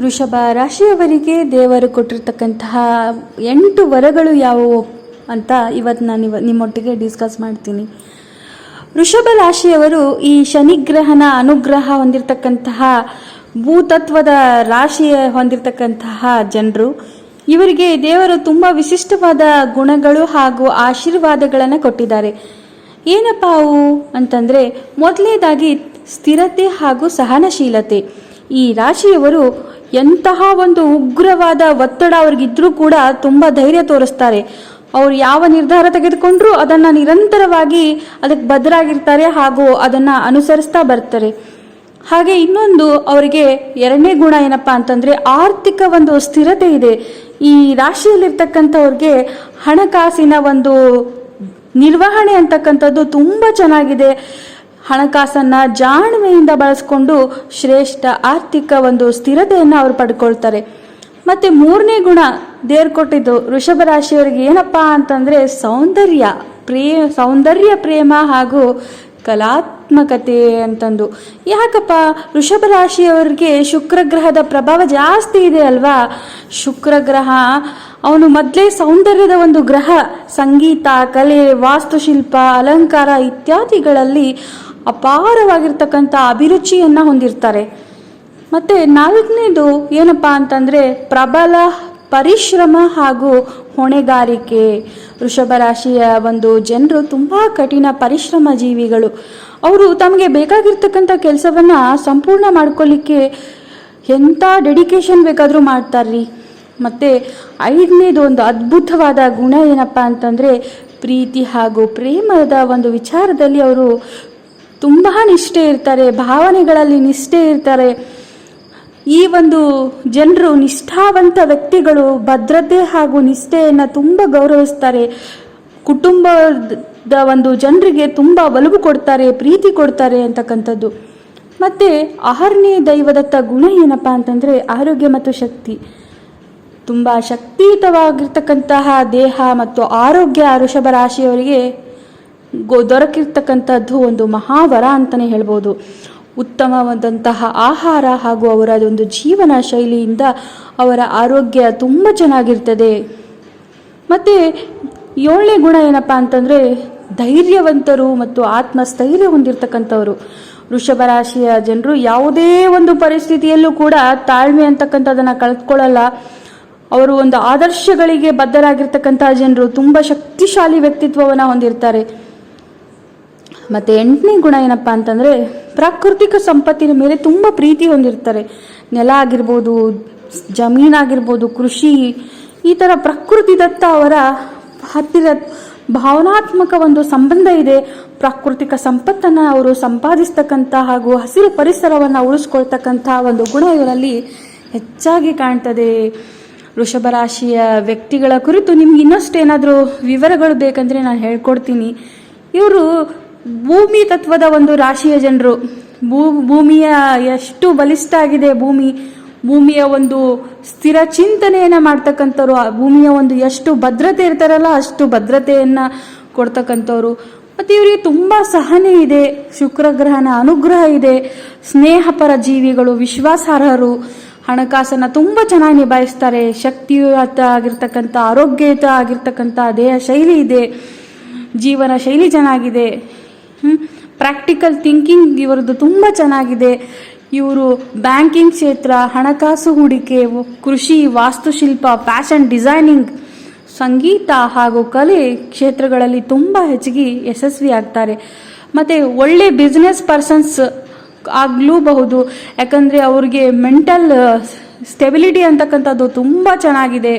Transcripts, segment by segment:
ವೃಷಭ ರಾಶಿಯವರಿಗೆ ದೇವರು ಕೊಟ್ಟಿರ್ತಕ್ಕಂತಹ ಎಂಟು ವರಗಳು ಯಾವುವು ಅಂತ ಇವತ್ತು ನಾನು ಇವ, ನಿಮ್ಮೊಟ್ಟಿಗೆ ಡಿಸ್ಕಸ್ ಮಾಡ್ತೀನಿ. ವೃಷಭ ರಾಶಿಯವರು ಈ ಶನಿಗ್ರಹನ ಅನುಗ್ರಹ ಹೊಂದಿರತಕ್ಕಂತಹ ಭೂತತ್ವದ ರಾಶಿ ಹೊಂದಿರತಕ್ಕಂತಹ ಜನರು. ಇವರಿಗೆ ದೇವರು ತುಂಬ ವಿಶಿಷ್ಟವಾದ ಗುಣಗಳು ಹಾಗೂ ಆಶೀರ್ವಾದಗಳನ್ನು ಕೊಟ್ಟಿದ್ದಾರೆ. ಏನಪ್ಪ ಅವು ಅಂತಂದರೆ ಮೊದಲನೇದಾಗಿ ಸ್ಥಿರತೆ ಹಾಗೂ ಸಹನಶೀಲತೆ. ಈ ರಾಶಿಯವರು ಎಂತಹ ಒಂದು ಉಗ್ರವಾದ ಒತ್ತಡ ಅವ್ರಿಗಿದ್ರೂ ಕೂಡ ತುಂಬ ಧೈರ್ಯ ತೋರಿಸ್ತಾರೆ. ಅವ್ರು ಯಾವ ನಿರ್ಧಾರ ತೆಗೆದುಕೊಂಡ್ರು ಅದನ್ನು ನಿರಂತರವಾಗಿ ಅದಕ್ಕೆ ಬದ್ಧರಾಗಿರ್ತಾರೆ ಹಾಗೂ ಅದನ್ನು ಅನುಸರಿಸ್ತಾ ಬರ್ತಾರೆ. ಹಾಗೆ ಇನ್ನೊಂದು ಅವರಿಗೆ ಎರಡನೇ ಗುಣ ಏನಪ್ಪಾ ಅಂತಂದ್ರೆ ಆರ್ಥಿಕ ಒಂದು ಸ್ಥಿರತೆ ಇದೆ. ಈ ರಾಶಿಯಲ್ಲಿರ್ತಕ್ಕಂಥವ್ರಿಗೆ ಹಣಕಾಸಿನ ಒಂದು ನಿರ್ವಹಣೆ ಅಂತಕ್ಕಂಥದ್ದು ತುಂಬ ಚೆನ್ನಾಗಿದೆ. ಹಣಕಾಸನ್ನ ಜಾಣ್ಮೆಯಿಂದ ಬಳಸ್ಕೊಂಡು ಶ್ರೇಷ್ಠ ಆರ್ಥಿಕ ಒಂದು ಸ್ಥಿರತೆಯನ್ನು ಅವರು ಪಡ್ಕೊಳ್ತಾರೆ. ಮತ್ತೆ ಮೂರನೇ ಗುಣ ದೇವ್ರು ಕೊಟ್ಟಿದ್ದು ವೃಷಭ ರಾಶಿಯವರಿಗೆ ಏನಪ್ಪಾ ಅಂತಂದ್ರೆ ಸೌಂದರ್ಯ, ಪ್ರೇ, ಸೌಂದರ್ಯ ಪ್ರೇಮ ಹಾಗೂ ಕಲಾತ್ಮಕತೆ ಅಂತಂದು. ಯಾಕಪ್ಪ, ವೃಷಭ ರಾಶಿಯವರಿಗೆ ಶುಕ್ರ ಗ್ರಹದ ಪ್ರಭಾವ ಜಾಸ್ತಿ ಇದೆ ಅಲ್ವಾ? ಶುಕ್ರ ಗ್ರಹ ಅವನು ಮೊದಲೇ ಸೌಂದರ್ಯದ ಒಂದು ಗ್ರಹ. ಸಂಗೀತ, ಕಲೆ, ವಾಸ್ತುಶಿಲ್ಪ, ಅಲಂಕಾರ ಇತ್ಯಾದಿಗಳಲ್ಲಿ ಅಪಾರವಾಗಿರ್ತಕ್ಕಂಥ ಅಭಿರುಚಿಯನ್ನು ಹೊಂದಿರ್ತಾರೆ. ಮತ್ತೆ ನಾಲ್ಕನೇದು ಏನಪ್ಪ ಅಂತಂದ್ರೆ ಪ್ರಬಲ ಪರಿಶ್ರಮ ಹಾಗೂ ಹೊಣೆಗಾರಿಕೆ. ವೃಷಭ ರಾಶಿಯ ಒಂದು ಜನರು ತುಂಬಾ ಕಠಿಣ ಪರಿಶ್ರಮ ಜೀವಿಗಳು. ಅವರು ತಮಗೆ ಬೇಕಾಗಿರ್ತಕ್ಕಂಥ ಕೆಲಸವನ್ನ ಸಂಪೂರ್ಣ ಮಾಡ್ಕೊಳ್ಳಿಕ್ಕೆ ಎಂಥ ಡೆಡಿಕೇಶನ್ ಬೇಕಾದರೂ ಮಾಡ್ತಾರ್ರಿ. ಮತ್ತೆ ಐದನೇದು ಒಂದು ಅದ್ಭುತವಾದ ಗುಣ ಏನಪ್ಪ ಅಂತಂದ್ರೆ ಪ್ರೀತಿ ಹಾಗೂ ಪ್ರೇಮದ ಒಂದು ವಿಚಾರದಲ್ಲಿ ಅವರು ತುಂಬಾ ನಿಷ್ಠೆ ಇರ್ತಾರೆ, ಭಾವನೆಗಳಲ್ಲಿ ನಿಷ್ಠೆ ಇರ್ತಾರೆ. ಈ ಒಂದು ಜನರು ನಿಷ್ಠಾವಂತ ವ್ಯಕ್ತಿಗಳು ಭದ್ರತೆ ಹಾಗೂ ನಿಷ್ಠೆಯನ್ನು ತುಂಬ ಗೌರವಿಸ್ತಾರೆ. ಕುಟುಂಬದ ಒಂದು ಜನರಿಗೆ ತುಂಬ ಒಲವು ಕೊಡ್ತಾರೆ, ಪ್ರೀತಿ ಕೊಡ್ತಾರೆ ಅಂತಕ್ಕಂಥದ್ದು. ಮತ್ತೆ ಆರನೇ ದೈವದತ್ತ ಗುಣ ಏನಪ್ಪ ಅಂತಂದ್ರೆ ಆರೋಗ್ಯ ಮತ್ತು ಶಕ್ತಿ. ತುಂಬ ಶಕ್ತಿಯುತವಾಗಿರ್ತಕ್ಕಂತಹ ದೇಹ ಮತ್ತು ಆರೋಗ್ಯ ವೃಷಭ ರಾಶಿಯವರಿಗೆ ಗೊ ದೊರಕಿರ್ತಕ್ಕಂಥದ್ದು ಒಂದು ಮಹಾವರ ಅಂತಲೇ ಹೇಳ್ಬೋದು. ಉತ್ತಮವಾದಂತಹ ಆಹಾರ ಹಾಗೂ ಅವರ ಒಂದು ಜೀವನ ಶೈಲಿಯಿಂದ ಅವರ ಆರೋಗ್ಯ ತುಂಬ ಚೆನ್ನಾಗಿರ್ತದೆ. ಮತ್ತು ಏಳನೇ ಗುಣ ಏನಪ್ಪ ಅಂತಂದರೆ ಧೈರ್ಯವಂತರು ಮತ್ತು ಆತ್ಮಸ್ಥೈರ್ಯ ಹೊಂದಿರತಕ್ಕಂಥವರು. ವೃಷಭ ರಾಶಿಯ ಜನರು ಯಾವುದೇ ಒಂದು ಪರಿಸ್ಥಿತಿಯಲ್ಲೂ ಕೂಡ ತಾಳ್ಮೆ ಅಂತಕ್ಕಂಥದ್ದನ್ನು ಕಳೆದುಕೊಳ್ಳಲ್ಲ ಅವರು ಒಂದು ಆದರ್ಶಗಳಿಗೆ ಬದ್ಧರಾಗಿರ್ತಕ್ಕಂತಹ ಜನರು ತುಂಬ ಶಕ್ತಿಶಾಲಿ ವ್ಯಕ್ತಿತ್ವವನ್ನು ಹೊಂದಿರ್ತಾರೆ. ಮತ್ತು ಎಂಟನೇ ಗುಣ ಏನಪ್ಪ ಅಂತಂದರೆ ಪ್ರಾಕೃತಿಕ ಸಂಪತ್ತಿನ ಮೇಲೆ ತುಂಬ ಪ್ರೀತಿ ಹೊಂದಿರ್ತಾರೆ. ನೆಲ ಆಗಿರ್ಬೋದು, ಜಮೀನಾಗಿರ್ಬೋದು, ಕೃಷಿ, ಈ ಥರ ಪ್ರಕೃತಿ ದತ್ತ ಅವರ ಹತ್ತಿರ ಭಾವನಾತ್ಮಕ ಒಂದು ಸಂಬಂಧ ಇದೆ. ಪ್ರಾಕೃತಿಕ ಸಂಪತ್ತನ್ನು ಅವರು ಸಂಪಾದಿಸ್ತಕ್ಕಂಥ ಹಾಗೂ ಹಸಿರು ಪರಿಸರವನ್ನು ಉಳಿಸ್ಕೊಳ್ತಕ್ಕಂಥ ಒಂದು ಗುಣ ಇವರಲ್ಲಿ ಹೆಚ್ಚಾಗಿ ಕಾಣ್ತದೆ. ವೃಷಭ ರಾಶಿಯ ವ್ಯಕ್ತಿಗಳ ಕುರಿತು ನಿಮ್ಗೆ ಇನ್ನಷ್ಟು ಏನಾದರೂ ವಿವರಗಳು ಬೇಕಂದ್ರೆ ನಾನು ಹೇಳ್ಕೊಡ್ತೀನಿ. ಇವರು ಭೂಮಿ ತತ್ವದ ಒಂದು ರಾಶಿಯ ಜನರು. ಭೂ, ಭೂಮಿಯ ಎಷ್ಟು ಬಲಿಷ್ಠ ಆಗಿದೆ ಭೂಮಿ, ಭೂಮಿಯ ಒಂದು ಸ್ಥಿರ ಚಿಂತನೆಯನ್ನು ಮಾಡ್ತಕ್ಕಂಥವ್ರು ಭೂಮಿಯ ಒಂದು ಎಷ್ಟು ಭದ್ರತೆ ಇರ್ತಾರಲ್ಲ ಅಷ್ಟು ಭದ್ರತೆಯನ್ನು ಕೊಡ್ತಕ್ಕಂಥವ್ರು. ಮತ್ತು ಇವರಿಗೆ ತುಂಬ ಸಹನೆ ಇದೆ, ಶುಕ್ರ ಗ್ರಹನ ಅನುಗ್ರಹ ಇದೆ, ಸ್ನೇಹಪರ ಜೀವಿಗಳು, ವಿಶ್ವಾಸಾರ್ಹರು, ಹಣಕಾಸನ್ನ ತುಂಬ ಚೆನ್ನಾಗಿ ನಿಭಾಯಿಸ್ತಾರೆ, ಶಕ್ತಿಯುತ ಆಗಿರ್ತಕ್ಕಂಥ, ಆರೋಗ್ಯಯುತ ಆಗಿರ್ತಕ್ಕಂಥ, ದೇಹ ಶೈಲಿ ಇದೆ, ಜೀವನ ಶೈಲಿ ಚೆನ್ನಾಗಿದೆ. ಪ್ರಾಕ್ಟಿಕಲ್ ಥಿಂಕಿಂಗ್ ಇವರದ್ದು ತುಂಬ ಚೆನ್ನಾಗಿದೆ. ಇವರು ಬ್ಯಾಂಕಿಂಗ್ ಕ್ಷೇತ್ರ, ಹಣಕಾಸು ಹೂಡಿಕೆ, ಕೃಷಿ, ವಾಸ್ತುಶಿಲ್ಪ ಫ್ಯಾಷನ್ ಡಿಸೈನಿಂಗ್ ಸಂಗೀತ ಹಾಗೂ ಕಲೆ ಕ್ಷೇತ್ರಗಳಲ್ಲಿ ತುಂಬ ಹೆಚ್ಚಿಗೆ ಯಶಸ್ವಿ ಆಗ್ತಾರೆ. ಮತ್ತು ಒಳ್ಳೆ ಬಿಸ್ನೆಸ್ ಪರ್ಸನ್ಸ್ ಆಗಲೂಬಹುದು. ಯಾಕಂದರೆ ಅವ್ರಿಗೆ ಮೆಂಟಲ್ ಸ್ಟೆಬಿಲಿಟಿ ಅಂತಕ್ಕಂಥದ್ದು ತುಂಬ ಚೆನ್ನಾಗಿದೆ.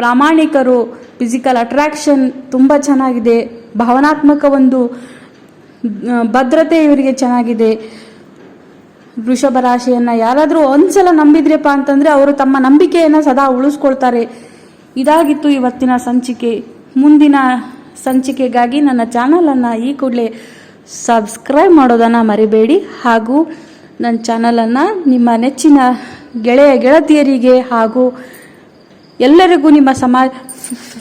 ಪ್ರಾಮಾಣಿಕರು ಫಿಸಿಕಲ್ ಅಟ್ರಾಕ್ಷನ್ ತುಂಬ ಚೆನ್ನಾಗಿದೆ. ಭಾವನಾತ್ಮಕ ಒಂದು ಭದ್ರತೆ ಇವರಿಗೆ ಚೆನ್ನಾಗಿದೆ. ವೃಷಭ ರಾಶಿಯನ್ನು ಯಾರಾದರೂ ಒಂದ್ಸಲ ನಂಬಿದ್ರಪ್ಪ ಅಂತಂದ್ರೆ ಅವರು ತಮ್ಮ ನಂಬಿಕೆಯನ್ನ ಸದಾ ಉಳಿಸ್ಕೊಳ್ತಾರೆ. ಇದಾಗಿತ್ತು ಇವತ್ತಿನ ಸಂಚಿಕೆ. ಮುಂದಿನ ಸಂಚಿಕೆಗಾಗಿ ನನ್ನ ಚಾನಲನ್ನು ಈ ಕೂಡಲೇ ಸಬ್ಸ್ಕ್ರೈಬ್ ಮಾಡೋದನ್ನು ಮರಿಬೇಡಿ. ಹಾಗೂ ನನ್ನ ಚಾನಲನ್ನು ನಿಮ್ಮ ನೆಚ್ಚಿನ ಗೆಳೆಯ ಗೆಳತಿಯರಿಗೆ ಹಾಗೂ ಎಲ್ಲರಿಗೂ ನಿಮ್ಮ ಸಮಾಜ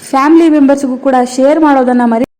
ಫ್ಯಾಮಿಲಿ ಮೆಂಬರ್ಸ್ಗೂ ಕೂಡ ಶೇರ್ ಮಾಡೋದನ್ನು ಮರಿ